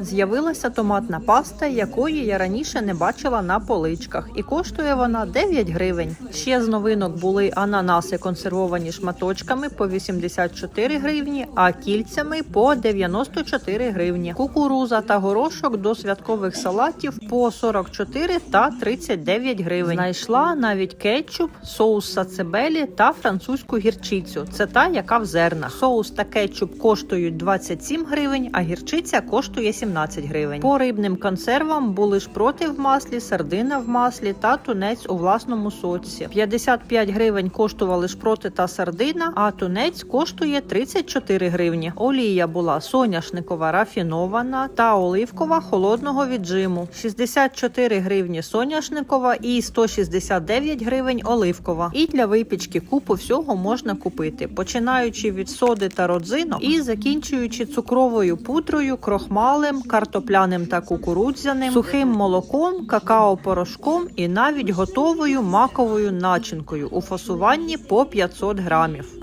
З'явилася томатна паста, якої я раніше не бачила на поличках, і коштує вона 9 гривень. Ще з новинок були ананаси консервовані шматочками по 84 гривні, а кільцями по 94 гривні. Кукуруза та горошок до святкових салатів по 44 та 39 гривень. Знайшла навіть кетчуп, соус сацебелі та французьку гірчицю. Це та, яка в зернах. Соус та кетчуп коштують 27 гривень, а гірчиця коштує 17 гривень. По рибним консервам були шпроти в маслі, сардина в маслі та тунець у власному соці. 55 гривень коштували шпроти та сардина, а тунець коштує 34 гривні. Олія була соняшникова рафінована та оливкова холодного віджиму. 64 гривні соняшникова і 169 гривень оливкова. І для випічки купу всього можна купити, починаючи від соди та родзинок і закінчуючи цукровою пудрою, крохмалем, картопляним та кукурудзяним, сухим молоком, какао-порошком і навіть готовою маковою начинкою у фасуванні по 500 грамів.